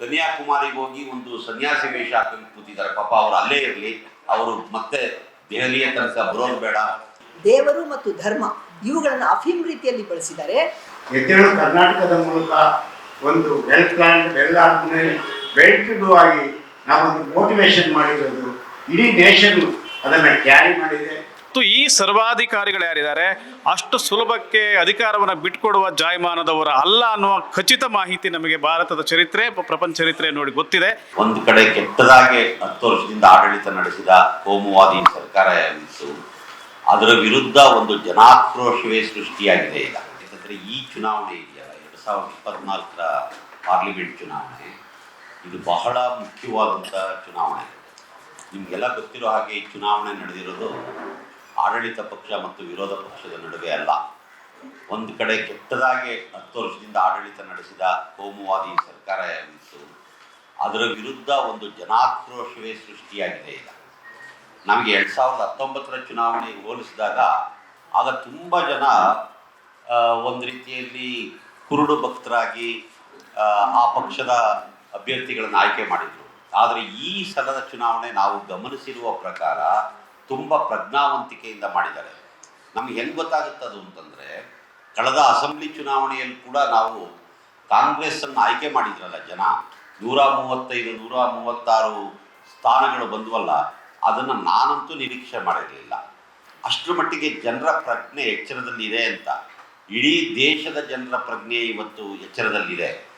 ಕನ್ಯಾಕುಮಾರಿಗೆ ಹೋಗಿ ಒಂದು ಸನ್ಯಾಸಿ ವೇಷ ಹಾಕೊಂಡು ಕೂತಿದ್ದಾರೆ. ಪಾಪ ಅವರು ಅಲ್ಲೇ ಇರಲಿ ಅವರು ಮತ್ತೆ ದೆಹಲಿಯ ತನಕ ಬರೋದು ಬೇಡ. ದೇವರು ಮತ್ತು ಧರ್ಮ ಇವುಗಳನ್ನು ಅಫೀಮ್ ರೀತಿಯಲ್ಲಿ ಬಳಸಿದ್ದಾರೆ. ಎದ್ದೇಳು ಕರ್ನಾಟಕದ ಮೂಲಕ ಒಂದು well plan well organise well to do ಆಗಿ ನಾವೊಂದು ಮೋಟಿವೇಶನ್ ಮಾಡಿರೋದು ಇಡೀ ದೇಶನು ಅದನ್ನು ಕ್ಯಾರಿ ಮಾಡಿದೆ. ಮತ್ತು ಈ ಸರ್ವಾಧಿಕಾರಿಗಳು ಯಾರಿದ್ದಾರೆ, ಅಷ್ಟು ಸುಲಭಕ್ಕೆ ಅಧಿಕಾರವನ್ನು ಬಿಟ್ಕೊಡುವ ಜಾಯಮಾನದವರ ಅಲ್ಲ ಅನ್ನುವ ಖಚಿತ ಮಾಹಿತಿ ನಮಗೆ ಭಾರತದ ಚರಿತ್ರೆ, ಪ್ರಪಂಚ ಚರಿತ್ರೆ ನೋಡಿ ಗೊತ್ತಿದೆ. ಒಂದು ಕಡೆ ಕೆಟ್ಟದಾಗಿ ಹತ್ತು ವರ್ಷದಿಂದ ಆಡಳಿತ ನಡೆಸಿದ ಕೋಮುವಾದಿ ಸರ್ಕಾರ ಆಗಿತ್ತು. ಅದರ ವಿರುದ್ಧ ಒಂದು ಜನಾಕ್ರೋಶವೇ ಸೃಷ್ಟಿಯಾಗಿದೆ ಈಗ. ಯಾಕಂದರೆ ಈ ಚುನಾವಣೆ ಇದೆಯಲ್ಲ, ಎರಡು ಸಾವಿರದ ಇಪ್ಪತ್ನಾಲ್ಕರ ಪಾರ್ಲಿಮೆಂಟ್ ಚುನಾವಣೆ, ಇದು ಬಹಳ ಮುಖ್ಯವಾದಂಥ ಚುನಾವಣೆ. ನಿಮಗೆಲ್ಲ ಗೊತ್ತಿರೋ ಹಾಗೆ ಈ ಚುನಾವಣೆ ನಡೆದಿರೋದು ಆಡಳಿತ ಪಕ್ಷ ಮತ್ತು ವಿರೋಧ ಪಕ್ಷದ ನಡುವೆ ಅಲ್ಲ. ಒಂದು ಕಡೆ ಕೆಟ್ಟದಾಗಿ ಹತ್ತು ವರ್ಷದಿಂದ ಆಡಳಿತ ನಡೆಸಿದ ಕೋಮುವಾದಿ ಸರ್ಕಾರ ಆಗಿತ್ತು. ಅದರ ವಿರುದ್ಧ ಒಂದು ಜನಾಕ್ರೋಶವೇ ಸೃಷ್ಟಿಯಾಗಿದೆ ಈಗ. ನಮಗೆ ಎರಡು ಸಾವಿರದ ಹತ್ತೊಂಬತ್ತರ ಚುನಾವಣೆಗೆ ಹೋಲಿಸಿದಾಗ ಆಗ ತುಂಬ ಜನ ಒಂದು ರೀತಿಯಲ್ಲಿ ಕುರುಡು ಭಕ್ತರಾಗಿ ಆ ಪಕ್ಷದ ಅಭ್ಯರ್ಥಿಗಳನ್ನು ಆಯ್ಕೆ ಮಾಡಿದರು. ಆದರೆ ಈ ಸಲದ ಚುನಾವಣೆ ನಾವು ಗಮನಿಸಿರುವ ಪ್ರಕಾರ ತುಂಬ ಪ್ರಜ್ಞಾವಂತಿಕೆಯಿಂದ ಮಾಡಿದ್ದಾರೆ. ನಮ್ಗೆ ಹೆಂಗೆ ಅದು ಅಂತಂದರೆ, ಕಳೆದ ಅಸೆಂಬ್ಲಿ ಚುನಾವಣೆಯಲ್ಲಿ ಕೂಡ ನಾವು ಕಾಂಗ್ರೆಸ್ಸನ್ನು ಆಯ್ಕೆ ಮಾಡಿದ್ರಲ್ಲ ಜನ, ನೂರ ಮೂವತ್ತೈದು, ನೂರ ಮೂವತ್ತಾರು ಸ್ಥಾನಗಳು ಬಂದವಲ್ಲ, ಅದನ್ನು ನಾನಂತೂ ನಿರೀಕ್ಷೆ ಮಾಡಿರಲಿಲ್ಲ. ಅಷ್ಟರ ಮಟ್ಟಿಗೆ ಜನರ ಪ್ರಜ್ಞೆ ಎಚ್ಚರದಲ್ಲಿದೆ ಅಂತ. ಇಡೀ ದೇಶದ ಜನರ ಪ್ರಜ್ಞೆ ಇವತ್ತು ಎಚ್ಚರದಲ್ಲಿದೆ.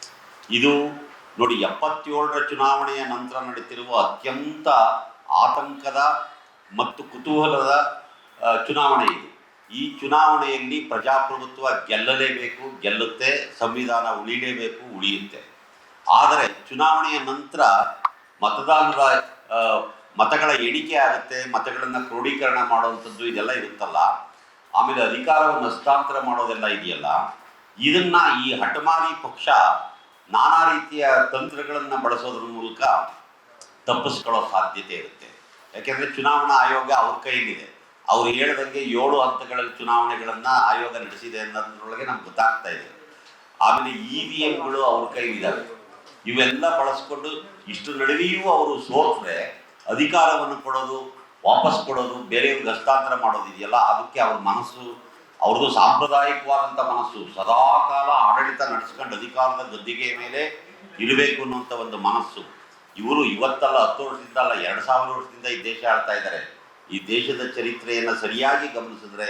ಇದು ನೋಡಿ, ಎಪ್ಪತ್ತೇಳರ ಚುನಾವಣೆಯ ನಂತರ ನಡೀತಿರುವ ಅತ್ಯಂತ ಆತಂಕದ ಮತ್ತು ಕುತೂಹಲದ ಚುನಾವಣೆ ಇದು. ಈ ಚುನಾವಣೆಯಲ್ಲಿ ಪ್ರಜಾಪ್ರಭುತ್ವ ಗೆಲ್ಲಲೇಬೇಕು, ಗೆಲ್ಲುತ್ತೆ, ಸಂವಿಧಾನ ಉಳಿಲೇಬೇಕು, ಉಳಿಯುತ್ತೆ. ಆದರೆ ಚುನಾವಣೆಯ ನಂತರ ಮತದಾನದ ಮತಗಳ ಎಣಿಕೆ ಆಗುತ್ತೆ, ಮತಗಳನ್ನು ಕ್ರೋಢೀಕರಣ ಮಾಡುವಂಥದ್ದು ಇದೆಲ್ಲ ಇರುತ್ತಲ್ಲ, ಆಮೇಲೆ ಅಧಿಕಾರವನ್ನು ಹಸ್ತಾಂತರ ಮಾಡೋದೆಲ್ಲ ಇದೆಯಲ್ಲ, ಇದನ್ನು ಈ ಹಠಮಾರಿ ಪಕ್ಷ ನಾನಾ ರೀತಿಯ ತಂತ್ರಗಳನ್ನು ಬಳಸೋದ್ರ ಮೂಲಕ ತಪ್ಪಿಸ್ಕೊಳ್ಳೋ ಸಾಧ್ಯತೆ ಇರುತ್ತೆ. ಯಾಕೆಂದರೆ ಚುನಾವಣಾ ಆಯೋಗ ಅವ್ರ ಕೈಲಿದೆ. ಅವ್ರು ಹೇಳ್ದಂಗೆ ಏಳು ಹಂತಗಳಲ್ಲಿ ಚುನಾವಣೆಗಳನ್ನು ಆಯೋಗ ನಡೆಸಿದೆ ಅನ್ನೋದ್ರೊಳಗೆ ನಮ್ಗೆ ಗೊತ್ತಾಗ್ತಾ ಇದೆ. ಆಮೇಲೆ ಇ ವಿ ಎಂಗಳು ಅವ್ರ ಕೈಲಿದ್ದಾವೆ ಇವೆಲ್ಲ ಬಳಸ್ಕೊಂಡು ಇಷ್ಟು ನಡುವೆಯೂ ಅವರು ಸೋತ್ರೆ ಅಧಿಕಾರವನ್ನು ಕೊಡೋದು, ವಾಪಸ್ ಕೊಡೋದು, ಬೇರೆಯವ್ರಿಗೆ ಹಸ್ತಾಂತರ ಮಾಡೋದು ಇದೆಯಲ್ಲ, ಅದಕ್ಕೆ ಅವ್ರ ಮನಸ್ಸು ಅವ್ರದ್ದು ಸಾಂಪ್ರದಾಯಿಕವಾದಂಥ ಮನಸ್ಸು, ಸದಾಕಾಲ ಆಡಳಿತ ನಡೆಸ್ಕೊಂಡು ಅಧಿಕಾರದ ಗದ್ದಿಗೆ ಮೇಲೆ ಇರಬೇಕು ಅನ್ನುವಂಥ ಒಂದು ಮನಸ್ಸು. ಇವರು ಇವತ್ತಲ್ಲ ಹತ್ತು ವರ್ಷದಿಂದ ಅಲ್ಲ, ಎರಡು ಸಾವಿರ ವರ್ಷದಿಂದ ಈ ದೇಶ ಆಳ್ತಾ ಇದ್ದಾರೆ. ಈ ದೇಶದ ಚರಿತ್ರೆಯನ್ನು ಸರಿಯಾಗಿ ಗಮನಿಸಿದ್ರೆ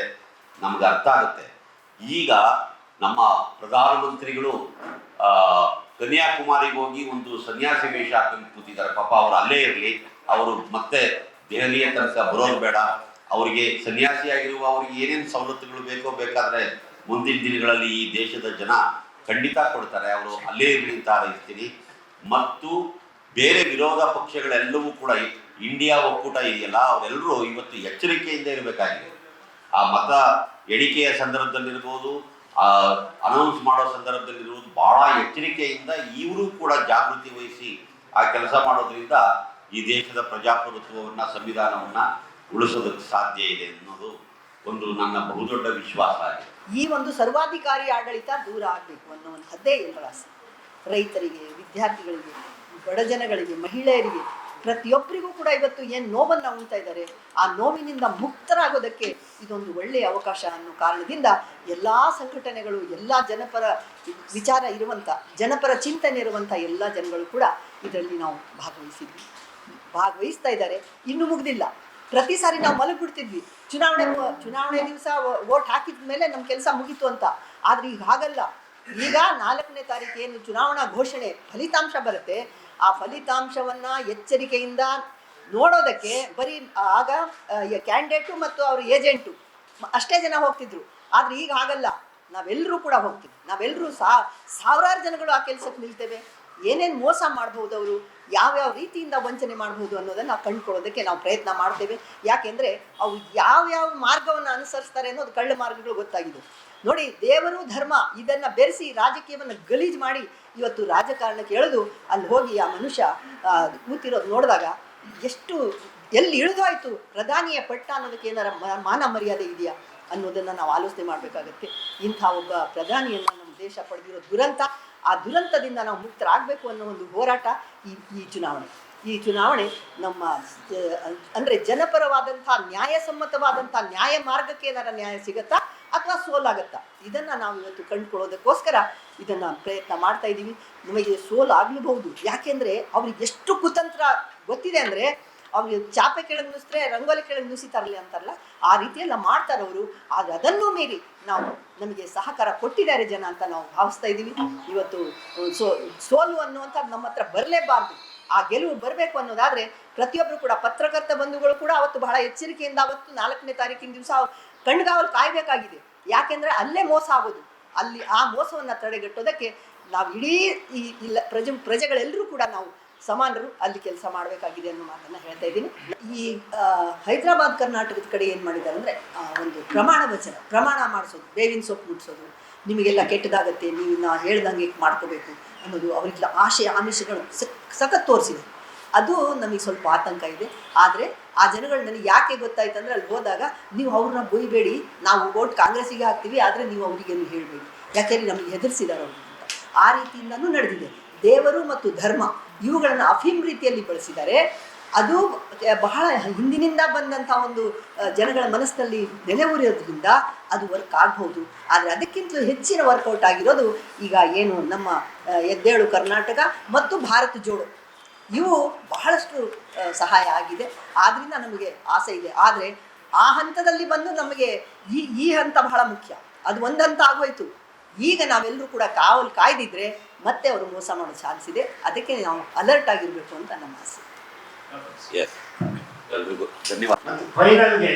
ನಮ್ಗೆ ಅರ್ಥ ಆಗುತ್ತೆ. ಈಗ ನಮ್ಮ ಪ್ರಧಾನಮಂತ್ರಿಗಳು ಕನ್ಯಾಕುಮಾರಿಗೆ ಹೋಗಿ ಒಂದು ಸನ್ಯಾಸಿ ವೇಷ ಹಾಕೊಂಡು ಕೂತಿದ್ದಾರೆ. ಪಾಪ ಅವರು ಅಲ್ಲೇ ಇರಲಿ, ಅವರು ಮತ್ತೆ ದೆಹಲಿಯ ತನಕ ಬರೋದು ಬೇಡ. ಅವರಿಗೆ ಸನ್ಯಾಸಿಯಾಗಿರುವ ಅವ್ರಿಗೆ ಏನೇನು ಸವಲತ್ತುಗಳು ಬೇಕೋ ಬೇಕಾದ್ರೆ ಮುಂದಿನ ದಿನಗಳಲ್ಲಿ ಈ ದೇಶದ ಜನ ಖಂಡಿತ ಕೊಡ್ತಾರೆ. ಅವರು ಅಲ್ಲೇ ಇರಲಿ ಅಂತ ಹಾರೈಸ್ತೀನಿ ಮತ್ತು ಬೇರೆ ವಿರೋಧ ಪಕ್ಷಗಳೆಲ್ಲವೂ ಕೂಡ ಇಂಡಿಯಾ ಒಕ್ಕೂಟ ಇದೆಯಲ್ಲ ಅವರೆಲ್ಲರೂ ಇವತ್ತು ಎಚ್ಚರಿಕೆಯಿಂದ ಇರಬೇಕಾಗಿದೆ. ಆ ಮತ ಎಣಿಕೆಯ ಸಂದರ್ಭದಲ್ಲಿರ್ಬೋದು ಅನೌನ್ಸ್ ಮಾಡೋ ಸಂದರ್ಭದಲ್ಲಿರ್ಬೋದು ಬಹಳ ಎಚ್ಚರಿಕೆಯಿಂದ ಇವರು ಕೂಡ ಜಾಗೃತಿ ವಹಿಸಿ ಆ ಕೆಲಸ ಮಾಡೋದ್ರಿಂದ ಈ ದೇಶದ ಪ್ರಜಾಪ್ರಭುತ್ವವನ್ನು, ಸಂವಿಧಾನವನ್ನು ಉಳಿಸೋದಕ್ಕೆ ಸಾಧ್ಯ ಇದೆ ಅನ್ನೋದು ಒಂದು ನನ್ನ ಬಹುದೊಡ್ಡ ವಿಶ್ವಾಸ ಆಗಿದೆ. ಈ ಒಂದು ಸರ್ವಾಧಿಕಾರಿ ಆಡಳಿತ ದೂರ ಆಗಬೇಕು ಅನ್ನೋ ಒಂದು ಹದ್ದೇ ರೈತರಿಗೆ, ವಿದ್ಯಾರ್ಥಿಗಳಿಗೆ. ಬಡಜನಗಳಿಗೆ ಮಹಿಳೆಯರಿಗೆ, ಪ್ರತಿಯೊಬ್ಬರಿಗೂ ಕೂಡ ಇವತ್ತು ಏನು ನೋವನ್ನು ಉಣ್ತಾ ಇದ್ದಾರೆ, ಆ ನೋವಿನಿಂದ ಮುಕ್ತರಾಗೋದಕ್ಕೆ ಇದೊಂದು ಒಳ್ಳೆಯ ಅವಕಾಶ ಅನ್ನೋ ಕಾರಣದಿಂದ ಎಲ್ಲ ಸಂಘಟನೆಗಳು, ಎಲ್ಲ ಜನಪರ ವಿಚಾರ ಇರುವಂಥ ಜನಪರ ಚಿಂತನೆ ಇರುವಂಥ ಎಲ್ಲ ಜನಗಳು ಕೂಡ ಇದರಲ್ಲಿ ನಾವು ಭಾಗವಹಿಸಿದ್ವಿ. ಭಾಗವಹಿಸ್ತಾ ಇದ್ದಾರೆ. ಇನ್ನೂ ಮುಗ್ದಿಲ್ಲ. ಪ್ರತಿ ಸಾರಿ ನಾವು ಮಲಗಿಬಿಡ್ತಿದ್ವಿ. ಚುನಾವಣೆ ಚುನಾವಣೆ ದಿವಸ ವೋಟ್ ಹಾಕಿದ ಮೇಲೆ ನಮ್ಮ ಕೆಲಸ ಮುಗೀತು ಅಂತ. ಆದರೆ ಈಗ ಹಾಗಲ್ಲ. ಈಗ ನಾಲ್ಕನೇ ತಾರೀಕು ಚುನಾವಣಾ ಘೋಷಣೆ, ಫಲಿತಾಂಶ ಬರುತ್ತೆ. ಆ ಫಲಿತಾಂಶವನ್ನು ಎಚ್ಚರಿಕೆಯಿಂದ ನೋಡೋದಕ್ಕೆ ಬರೀ ಆಗ ಕ್ಯಾಂಡಿಡೇಟು ಮತ್ತು ಅವ್ರ ಏಜೆಂಟು ಅಷ್ಟೇ ಜನ ಹೋಗ್ತಿದ್ರು. ಆದರೆ ಈಗ ಹಾಗಲ್ಲ. ನಾವೆಲ್ಲರೂ ಕೂಡ ಹೋಗ್ತೀವಿ ನಾವೆಲ್ಲರೂ ಸಾ, ಸಾವಿರಾರು ಜನಗಳು ಆ ಕೆಲಸಕ್ಕೆ ನಿಲ್ತೇವೆ. ಏನೇನು ಮೋಸ ಮಾಡ್ಬೋದು ಅವರು? ಯಾವ್ಯಾವ ರೀತಿಯಿಂದ ವಂಚನೆ ಮಾಡ್ಬೋದು ಅನ್ನೋದನ್ನು ನಾವು ಕಂಡುಕೊಳ್ಳೋದಕ್ಕೆ ನಾವು ಪ್ರಯತ್ನ ಮಾಡ್ತೇವೆ. ಯಾಕೆಂದರೆ ಅವು ಯಾವ್ಯಾವ ಮಾರ್ಗವನ್ನು ಅನುಸರಿಸ್ತಾರೆ ಅನ್ನೋದು ಕಳ್ಳ ಮಾರ್ಗಗಳು ಗೊತ್ತಾಗಿದೆ ನೋಡಿ, ದೇವರು ಧರ್ಮ, ಇದನ್ನು ಬೆರೆಸಿ ರಾಜಕೀಯವನ್ನು ಗಲೀಜು ಮಾಡಿ ಇವತ್ತು ರಾಜಕಾರಣಕ್ಕೆ ಎಳೆದು ಅಲ್ಲಿ ಹೋಗಿ ಆ ಮನುಷ್ಯ ಕೂತಿರೋದು ನೋಡಿದಾಗ ಎಷ್ಟು, ಎಲ್ಲಿ ಇಳಿದೋಯ್ತು? ಪ್ರಧಾನಿಯ ಪಟ್ಟ ಅನ್ನೋದಕ್ಕೆ ಏನಾರ ಮಾನ ಮರ್ಯಾದೆ ಇದೆಯಾ ಅನ್ನೋದನ್ನು ನಾವು ಆಲೋಚನೆ ಮಾಡಬೇಕಾಗತ್ತೆ. ಇಂಥ ಒಬ್ಬ ಪ್ರಧಾನಿಯನ್ನು ನಮ್ಮ ದೇಶ ಪಡೆದಿರೋ ದುರಂತ, ಆ ದುರಂತದಿಂದ ನಾವು ಮುಕ್ತರಾಗಬೇಕು ಅನ್ನೋ ಒಂದು ಹೋರಾಟ ಈ ಈ ಚುನಾವಣೆ. ಈ ಚುನಾವಣೆ ನಮ್ಮ, ಅಂದ್ರೆ ಜನಪರವಾದಂಥ, ನ್ಯಾಯಸಮ್ಮತವಾದಂಥ ನ್ಯಾಯ ಮಾರ್ಗಕ್ಕೆ ಏನಾರ ನ್ಯಾಯ ಸಿಗತ್ತಾ? ಅಥವಾ ಸೋಲಾಗುತ್ತಾ? ಇದನ್ನು ನಾವು ಇವತ್ತು ಕಂಡುಕೊಳ್ಳೋದಕ್ಕೋಸ್ಕರ ಇದನ್ನು ಪ್ರಯತ್ನ ಮಾಡ್ತಾ ಇದ್ದೀವಿ. ನಮಗೆ ಸೋಲಾಗಲೂಬಹುದು ಯಾಕೆಂದರೆ ಅವ್ರಿಗೆ ಎಷ್ಟು ಕುತಂತ್ರ ಗೊತ್ತಿದೆ ಅಂದರೆ ಅವ್ರಿಗೆ ಚಾಪೆ ಕೆಳಗೆ ನುಸಿದ್ರೆ ರಂಗೋಲಿ ಕೆಳಗೆ ನುಸಿತಾರಲ್ಲ ಅಂತಾರಲ್ಲ, ಆ ರೀತಿಯೆಲ್ಲ ಮಾಡ್ತಾರೆ ಅವರು. ಆದ್ರೆ ಅದನ್ನೂ ಮೀರಿ ನಾವು ನಮಗೆ ಸಹಕಾರ ಕೊಟ್ಟಿದ್ದಾರೆ ಜನ ಅಂತ ನಾವು ಭಾವಿಸ್ತಾ ಇದ್ದೀವಿ. ಇವತ್ತು ಸೋ, ಸೋಲು ಅನ್ನುವಂಥದ್ದು ನಮ್ಮ ಹತ್ರ ಬರಲೇಬಾರ್ದು. ಆ ಗೆಲುವು ಬರಬೇಕು ಅನ್ನೋದಾದ್ರೆ ಪ್ರತಿಯೊಬ್ಬರು ಕೂಡ ಪತ್ರಕರ್ತ ಬಂಧುಗಳು ಕೂಡ ಅವತ್ತು ಬಹಳ ಎಚ್ಚರಿಕೆಯಿಂದ ಅವತ್ತು ನಾಲ್ಕನೇ ತಾರೀಕಿನ ದಿವಸ ಕಣ್ಗಾವಲು ಕಾಯ್ಬೇಕಾಗಿದೆ. ಯಾಕೆಂದ್ರೆ ಅಲ್ಲೇ ಮೋಸ ಆಗೋದು. ಅಲ್ಲಿ ಆ ಮೋಸವನ್ನ ತಡೆಗಟ್ಟೋದಕ್ಕೆ ನಾವು ಇಡೀ ಈ ಇಲ್ಲ ಪ್ರಜೆ ಪ್ರಜೆಗಳೆಲ್ಲರೂ ಕೂಡ ನಾವು ಸಮಾನರು ಅಲ್ಲಿ ಕೆಲಸ ಮಾಡಬೇಕಾಗಿದೆ ಅನ್ನೋ ಮಾತನ್ನು ಹೇಳ್ತಾ ಇದ್ದೀನಿ. ಈ ಹೈದರಾಬಾದ್ ಕರ್ನಾಟಕದ ಕಡೆ ಏನು ಮಾಡಿದ್ದಾರೆ ಅಂದರೆ ಒಂದು ಪ್ರಮಾಣ ವಚನ, ಪ್ರಮಾಣ ಮಾಡಿಸೋದು, ಬೇವಿನ ಸೊಪ್ಪು ಮುಟ್ಸೋದು, ನಿಮಗೆಲ್ಲ ಕೆಟ್ಟದಾಗತ್ತೆ ನೀವು ನಾ ಹೇಳ್ದಂಗೆ ಮಾಡ್ಕೋಬೇಕು ಅನ್ನೋದು ಅವರಿಗೆಲ್ಲ ಆಶೆ, ಆಮಿಷಗಳು ಸಖತ್ ತೋರಿಸಿದೆ. ಅದು ನಮಗೆ ಸ್ವಲ್ಪ ಆತಂಕ ಇದೆ. ಆದರೆ ಆ ಜನಗಳು ನನಗೆ ಯಾಕೆ ಗೊತ್ತಾಯ್ತು ಅಂದರೆ ಅಲ್ಲಿ ಹೋದಾಗ ನೀವು ಅವ್ರನ್ನ ಬೊಯ್ಬೇಡಿ ನಾವು ವೋಟ್ ಕಾಂಗ್ರೆಸ್ಸಿಗೆ ಹಾಕ್ತೀವಿ, ಆದರೆ ನೀವು ಅವರಿಗೆ ಹೇಳಬೇಡಿ. ಯಾಕೆಂದರೆ ನಮಗೆ ಹೆದರ್ಸಿದ್ದಾರೆ ಅವರು ಆ ರೀತಿಯಿಂದನೂ ನಡೆದಿದೆ. ದೇವರು ಮತ್ತು ಧರ್ಮ ಇವುಗಳನ್ನು ಅಫೀಮ್ ರೀತಿಯಲ್ಲಿ ಬಳಸಿದ್ದಾರೆ. ಅದು ಬಹಳ ಹಿಂದಿನಿಂದ ಬಂದಂಥ ಒಂದು ಜನಗಳ ಮನಸ್ಸಿನಲ್ಲಿ ನೆಲೆಯೂರಿರೋದ್ರಿಂದ ಅದು ವರ್ಕ್ ಆಗ್ಬೋದು. ಆದರೆ ಅದಕ್ಕಿಂತಲೂ ಹೆಚ್ಚಿನ ವರ್ಕೌಟ್ ಆಗಿರೋದು ಈಗ ಏನು ನಮ್ಮ ಎದ್ದೇಳು ಕರ್ನಾಟಕ ಮತ್ತು ಭಾರತ ಜೋಡೋ. ಇವು ಬಹಳಷ್ಟು ಸಹಾಯ ಆಗಿದೆ. ಆದ್ದರಿಂದ ನಮಗೆ ಆಸೆ ಇದೆ. ಆದರೆ ಆ ಹಂತದಲ್ಲಿ ಬಂದು ನಮಗೆ ಈ ಈ ಹಂತ ಬಹಳ ಮುಖ್ಯ. ಅದು ಒಂದು ಹಂತ ಆಗೋಯ್ತು. ಈಗ ನಾವೆಲ್ಲರೂ ಕೂಡ ಕಾವಲು ಕಾಯ್ದಿದ್ರೆ ಮತ್ತೆ ಅವರು ಮೋಸ ಮಾಡೋ ಚಾನ್ಸ್ ಇದೆ. ಅದಕ್ಕೆ ನಾವು ಅಲರ್ಟ್ ಆಗಿರಬೇಕು ಅಂತ ನಮ್ಮ ಆಸೆ. ಫೈನಲ್ಗೆ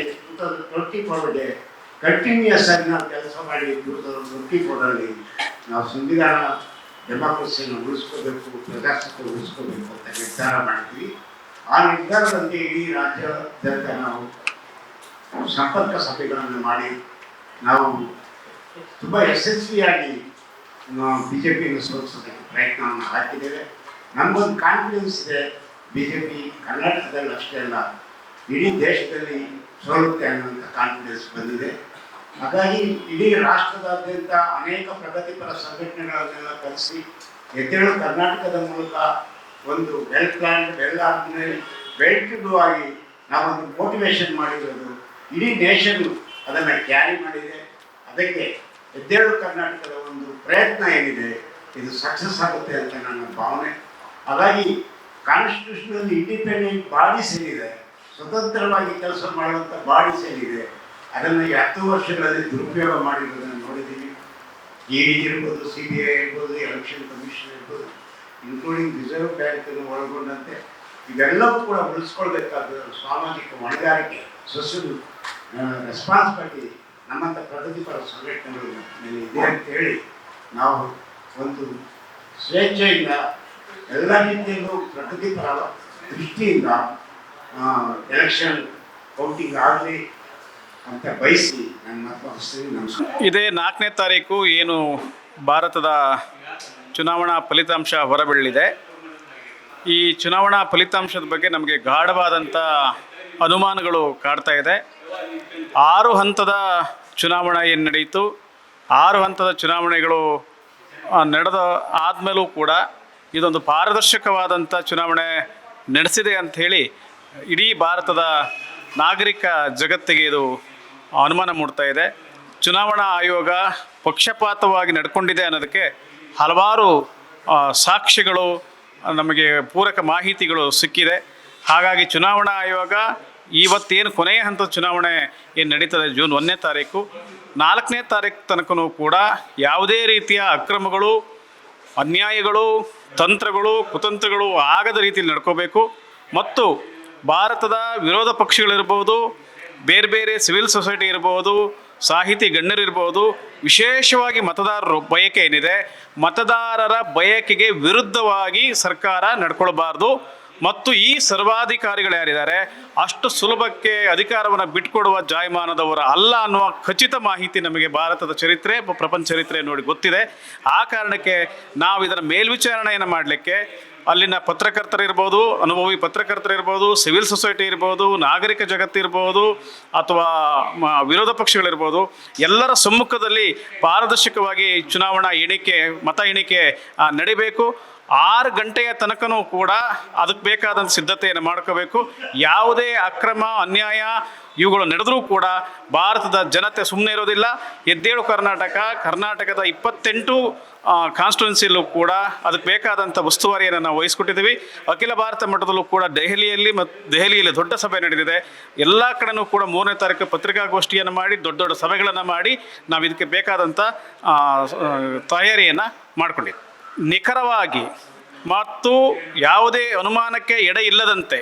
ಟ್ವೆಂಟಿ ಫೋರ್ಗೆ ಕಂಟಿನ್ಯೂಯಸ್ ಆಗಿ ನಾವು ಕೆಲಸ ಮಾಡಿ ಟ್ವೆಂಟಿ ಫೋರಲ್ಲಿ ನಾವು ಸಂವಿಧಾನ ಡೆಮಾಕ್ರಸಿಯನ್ನು ಉಳಿಸ್ಕೋಬೇಕು, ಪ್ರಜಾಸತ್ತೆ ಉಳಿಸ್ಕೋಬೇಕು ಅಂತ ನಿರ್ಧಾರ ಮಾಡಿದ್ವಿ ಆ ನಿರ್ಧಾರದಲ್ಲಿ ಇಡೀ ರಾಜ್ಯಾದ್ಯಂತ ನಾವು ಸಂಪರ್ಕ ಸಭೆಗಳನ್ನು ಮಾಡಿ, ನಾವು ತುಂಬ ಯಶಸ್ವಿಯಾಗಿ ಬಿ ಜೆ ಪಿಯನ್ನು ಸೋಲಿಸೋದಕ್ಕೆ ಪ್ರಯತ್ನವನ್ನು ಹಾಕಿದ್ದೇವೆ. ನಮಗೊಂದು ಕಾನ್ಫಿಡೆನ್ಸ್ ಇದೆ ಬಿ ಜೆ ಪಿ ಕರ್ನಾಟಕದಲ್ಲಿ ಅಷ್ಟೇ ಅಲ್ಲ, ಇಡೀ ದೇಶದಲ್ಲಿ ಸೋಲುತ್ತೆ ಅನ್ನುವಂಥ ಕಾನ್ಫಿಡೆನ್ಸ್ ಬಂದಿದೆ. ಹಾಗಾಗಿ ಇಡೀ ರಾಷ್ಟ್ರದಾದ್ಯಂತ ಅನೇಕ ಪ್ರಗತಿಪರ ಸಂಘಟನೆಗಳನ್ನೆಲ್ಲ ಕಲಿಸಿ ಎದ್ದೇಳು ಕರ್ನಾಟಕದ ಮೂಲಕ ಒಂದು well plan well organise well ಆಗಿ ನಾವೊಂದು ಮೋಟಿವೇಶನ್ ಮಾಡಿರೋದು ಇಡೀ ನೇಷನ್ ಅದನ್ನು ಕ್ಯಾರಿ ಮಾಡಿದೆ. ಅದಕ್ಕೆ ಎದ್ದೇಳು ಕರ್ನಾಟಕದ ಒಂದು ಪ್ರಯತ್ನ ಏನಿದೆ, ಇದು ಸಕ್ಸಸ್ ಆಗುತ್ತೆ ಅಂತ ನನ್ನ ಭಾವನೆ. ಹಾಗಾಗಿ ಕಾನ್ಸ್ಟಿಟ್ಯೂಷನಲ್ಲಿ ಇಂಡಿಪೆಂಡೆಂಟ್ ಬಾಡಿ ಸೇರಿದೆ ಸ್ವತಂತ್ರವಾಗಿ ಕೆಲಸ ಮಾಡುವಂಥ ಬಾಡೀಸ್ ಏನಿದೆ ಅದನ್ನು ಹತ್ತು ವರ್ಷಗಳಲ್ಲಿ ದುರುಪಯೋಗ ಮಾಡಿರೋದನ್ನು ನೋಡಿದ್ದೀವಿ. ಇ ಡಿ ಇರ್ಬೋದು ಸಿ ಬಿ ಐ ಇರ್ಬೋದು ಎಲೆಕ್ಷನ್ ಕಮಿಷನ್ ಇರ್ಬೋದು ಇನ್ಕ್ಲೂಡಿಂಗ್ ರಿಸರ್ವ್ ಬ್ಯಾಂಕನ್ನು ಒಳಗೊಂಡಂತೆ ಇವೆಲ್ಲವೂ ಕೂಡ ಉಳಿಸ್ಕೊಳ್ಬೇಕಾದ ಸಾಮಾಜಿಕ ಹೊಣೆಗಾರಿಕೆ ಸೊಸೈಟಿ ರೆಸ್ಪಾನ್ಸಿಬಿಲಿಟಿ ನಮ್ಮಂಥ ಪ್ರಗತಿಪರ ಸಂಘಟನೆಗಳು ಮೇಲೆ ಇದೆ ಅಂತ ಹೇಳಿ ನಾವು ಒಂದು ಸ್ವೇಚ್ಛೆಯಿಂದ ಎಲ್ಲ ರೀತಿಯಲ್ಲೂ ಪ್ರಗತಿಪರ ದೃಷ್ಟಿಯಿಂದ ಎಲೆಕ್ಷನ್ ಕೌಂಟಿಂಗ್ ಆಗಲಿ ಅಂತ ಬಯಸಿ ಇದೇ ನಾಲ್ಕನೇ ತಾರೀಕು ಏನು ಭಾರತದ ಚುನಾವಣಾ ಫಲಿತಾಂಶ ಹೊರಬೀಳಿದೆ ಈ ಚುನಾವಣಾ ಫಲಿತಾಂಶದ ಬಗ್ಗೆ ನಮಗೆ ಗಾಢವಾದಂಥ ಅನುಮಾನಗಳು ಕಾಡ್ತಾ ಇದೆ. ಆರು ಹಂತದ ಚುನಾವಣೆ ಏನು ನಡೆಯಿತು ಆರು ಹಂತದ ಚುನಾವಣೆಗಳು ನಡೆದ ಆದಮೇಲೂ ಕೂಡ ಇದೊಂದು ಪಾರದರ್ಶಕವಾದಂಥ ಚುನಾವಣೆ ನಡೆಸಿದೆ ಅಂತ ಹೇಳಿ ಇಡೀ ಭಾರತದ ನಾಗರಿಕ ಜಗತ್ತಿಗೆ ಇದು ಅನುಮಾನ ಮೂಡ್ತಾ ಇದೆ. ಚುನಾವಣಾ ಆಯೋಗ ಪಕ್ಷಪಾತವಾಗಿ ನಡ್ಕೊಂಡಿದೆ ಅನ್ನೋದಕ್ಕೆ ಹಲವಾರು ಸಾಕ್ಷಿಗಳು, ನಮಗೆ ಪೂರಕ ಮಾಹಿತಿಗಳು ಸಿಕ್ಕಿದೆ. ಹಾಗಾಗಿ ಚುನಾವಣಾ ಆಯೋಗ ಇವತ್ತೇನು ಕೊನೆಯ ಹಂತದ ಚುನಾವಣೆ ಏನು ನಡೀತದೆ ಜೂನ್ ಒಂದನೇ ತಾರೀಕು, ನಾಲ್ಕನೇ ತಾರೀಕು ತನಕನೂ ಕೂಡ ಯಾವುದೇ ರೀತಿಯ ಅಕ್ರಮಗಳು, ಅನ್ಯಾಯಗಳು, ತಂತ್ರಗಳು, ಕುತಂತ್ರಗಳು ಆಗದ ರೀತಿಯಲ್ಲಿ ನಡ್ಕೋಬೇಕು. ಮತ್ತು ಭಾರತದ ವಿರೋಧ ಪಕ್ಷಗಳಿರ್ಬೋದು ಬೇರೆ ಬೇರೆ ಸಿವಿಲ್ ಸೊಸೈಟಿ ಇರ್ಬೋದು, ಸಾಹಿತಿ ಗಣ್ಯರಿರ್ಬೋದು ವಿಶೇಷವಾಗಿ ಮತದಾರರು ಬಯಕೆ ಏನಿದೆ, ಮತದಾರರ ಬಯಕೆಗೆ ವಿರುದ್ಧವಾಗಿ ಸರ್ಕಾರ ನಡ್ಕೊಳ್ಬಾರ್ದು. ಮತ್ತು ಈ ಸರ್ವಾಧಿಕಾರಿಗಳು ಯಾರಿದ್ದಾರೆ, ಅಷ್ಟು ಸುಲಭಕ್ಕೆ ಅಧಿಕಾರವನ್ನು ಬಿಟ್ಕೊಡುವ ಜಾಯಮಾನದವರ ಅಲ್ಲ ಅನ್ನುವ ಖಚಿತ ಮಾಹಿತಿ ನಮಗೆ ಭಾರತದ ಚರಿತ್ರೆ, ಪ್ರಪಂಚ ಚರಿತ್ರೆ ನೋಡಿ ಗೊತ್ತಿದೆ. ಆ ಕಾರಣಕ್ಕೆ ನಾವು ಇದರ ಮೇಲ್ವಿಚಾರಣೆಯನ್ನು ಮಾಡಲಿಕ್ಕೆ ಅಲ್ಲಿನ ಪತ್ರಕರ್ತರಿರ್ಬೋದು ಅನುಭವಿ ಪತ್ರಕರ್ತರಿರ್ಬೋದು ಸಿವಿಲ್ ಸೊಸೈಟಿ ಇರ್ಬೋದು, ನಾಗರಿಕ ಜಗತ್ತಿರ್ಬೋದು ಅಥವಾ ವಿರೋಧ ಪಕ್ಷಗಳಿರ್ಬೋದು ಎಲ್ಲರ ಸಮ್ಮುಖದಲ್ಲಿ ಪಾರದರ್ಶಕವಾಗಿ ಚುನಾವಣಾ ಎಣಿಕೆ, ಮತ ಎಣಿಕೆ ನಡಿಬೇಕು. ಆರು ಗಂಟೆಯ ತನಕನೂ ಕೂಡ ಅದಕ್ಕೆ ಬೇಕಾದಂಥ ಸಿದ್ಧತೆಯನ್ನು ಮಾಡ್ಕೋಬೇಕು. ಯಾವುದೇ ಅಕ್ರಮ, ಅನ್ಯಾಯ ಇವುಗಳು ನಡೆದರೂ ಕೂಡ ಭಾರತದ ಜನತೆ ಸುಮ್ಮನೆ ಇರೋದಿಲ್ಲ. ಎದ್ದೇಳು ಕರ್ನಾಟಕ, ಕರ್ನಾಟಕದ ಇಪ್ಪತ್ತೆಂಟು ಕಾನ್ಸ್ಟಿಟ್ಯುನ್ಸಿಯಲ್ಲೂ ಕೂಡ ಅದಕ್ಕೆ ಬೇಕಾದಂಥ ಉಸ್ತುವಾರಿಯನ್ನು ನಾವು ವಹಿಸ್ಕೊಟ್ಟಿದ್ದೀವಿ. ಅಖಿಲ ಭಾರತ ಮಟ್ಟದಲ್ಲೂ ಕೂಡ ದೆಹಲಿಯಲ್ಲಿ ಮತ್ತು ದೆಹಲಿಯಲ್ಲಿ ದೊಡ್ಡ ಸಭೆ ನಡೆದಿದೆ. ಎಲ್ಲ ಕಡೆನೂ ಕೂಡ ಮೂರನೇ ತಾರೀಕು ಪತ್ರಿಕಾಗೋಷ್ಠಿಯನ್ನು ಮಾಡಿ, ದೊಡ್ಡ ದೊಡ್ಡ ಸಭೆಗಳನ್ನು ಮಾಡಿ ನಾವು ಇದಕ್ಕೆ ಬೇಕಾದಂಥ ತಯಾರಿಯನ್ನು ಮಾಡಿಕೊಂಡಿದ್ದೀವಿ. ನಿಖರವಾಗಿ ಮತ್ತು ಯಾವುದೇ ಅನುಮಾನಕ್ಕೆ ಎಡೆ ಇಲ್ಲದಂತೆ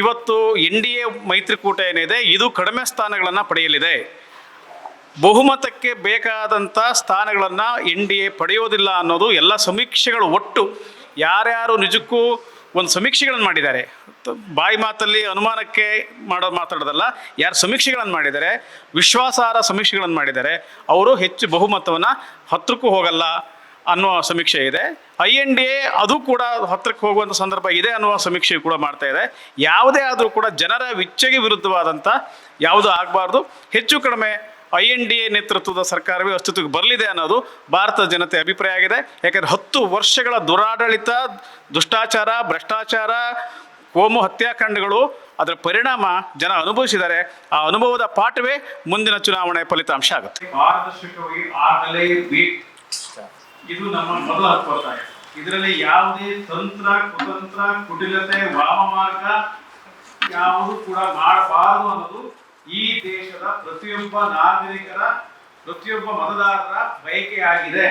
ಇವತ್ತು ಎನ್ ಡಿ ಎ ಮೈತ್ರಿಕೂಟ ಏನಿದೆ, ಇದು ಕಡಿಮೆ ಸ್ಥಾನಗಳನ್ನು ಪಡೆಯಲಿದೆ. ಬಹುಮತಕ್ಕೆ ಬೇಕಾದಂಥ ಸ್ಥಾನಗಳನ್ನು ಎನ್ ಡಿ ಎ ಪಡೆಯೋದಿಲ್ಲ ಅನ್ನೋದು ಎಲ್ಲ ಸಮೀಕ್ಷೆಗಳು ಒಟ್ಟು ಯಾರ್ಯಾರು ನಿಜಕ್ಕೂ ಒಂದು ಸಮೀಕ್ಷೆಗಳನ್ನು ಮಾಡಿದ್ದಾರೆ. ಬಾಯಿ ಮಾತಲ್ಲಿ ಅನುಮಾನಕ್ಕೆ ಮಾಡೋ ಮಾತಾಡೋದಲ್ಲ, ಯಾರು ಸಮೀಕ್ಷೆಗಳನ್ನು ಮಾಡಿದ್ದಾರೆ, ವಿಶ್ವಾಸಾರ್ಹ ಸಮೀಕ್ಷೆಗಳನ್ನು ಮಾಡಿದ್ದಾರೆ, ಅವರು ಹೆಚ್ಚು ಬಹುಮತವನ್ನು ಹತ್ರಕ್ಕೂ ಹೋಗಲ್ಲ. ಅನ್ನುವ ಸಮೀಕ್ಷೆ ಇದೆ. ಐ ಎನ್ ಡಿ ಎ ಅದು ಕೂಡ ಹತ್ತಿರಕ್ಕೆ ಹೋಗುವಂಥ ಸಂದರ್ಭ ಇದೆ ಅನ್ನುವ ಸಮೀಕ್ಷೆ ಕೂಡ ಮಾಡ್ತಾ ಇದೆ. ಯಾವುದೇ ಆದರೂ ಕೂಡ ಜನರ ಇಚ್ಛೆಗೆ ವಿರುದ್ಧವಾದಂಥ ಯಾವುದು ಆಗಬಾರ್ದು. ಹೆಚ್ಚು ಕಡಿಮೆ ಐ ಎನ್ ಡಿ ಎ ನೇತೃತ್ವದ ಸರ್ಕಾರವೇ ಅಸ್ತಿತ್ವಕ್ಕೆ ಬರಲಿದೆ ಅನ್ನೋದು ಭಾರತದ ಜನತೆ ಅಭಿಪ್ರಾಯ ಆಗಿದೆ. ಯಾಕಂದರೆ ಹತ್ತು ವರ್ಷಗಳ ದುರಾಡಳಿತ, ದುಷ್ಟಾಚಾರ, ಭ್ರಷ್ಟಾಚಾರ, ಕೋಮು ಹತ್ಯಾಕಾಂಡಗಳು ಅದರ ಪರಿಣಾಮ ಜನ ಅನುಭವಿಸಿದರೆ ಆ ಅನುಭವದ ಪಾಠವೇ ಮುಂದಿನ ಚುನಾವಣೆ ಫಲಿತಾಂಶ ಆಗುತ್ತೆ. ಇದು ನಮ್ಮ ಮೊದಲ ಒತ್ತಾಯ ಇದರಲ್ಲಿ ಯಾವುದೇ ತಂತ್ರ, ಕುತಂತ್ರ, ಕುಟಿಲತೆ ವಾಮಮಾರ್ಗ ಯಾವುದು ಕೂಡ ಮಾಡಬಾರದು ಅನ್ನೋದು ಈ ದೇಶದ ಪ್ರತಿಯೊಬ್ಬ ನಾಗರಿಕರ, ಪ್ರತಿಯೊಬ್ಬ ಮತದಾರರ ಬಯಕೆ ಆಗಿದೆ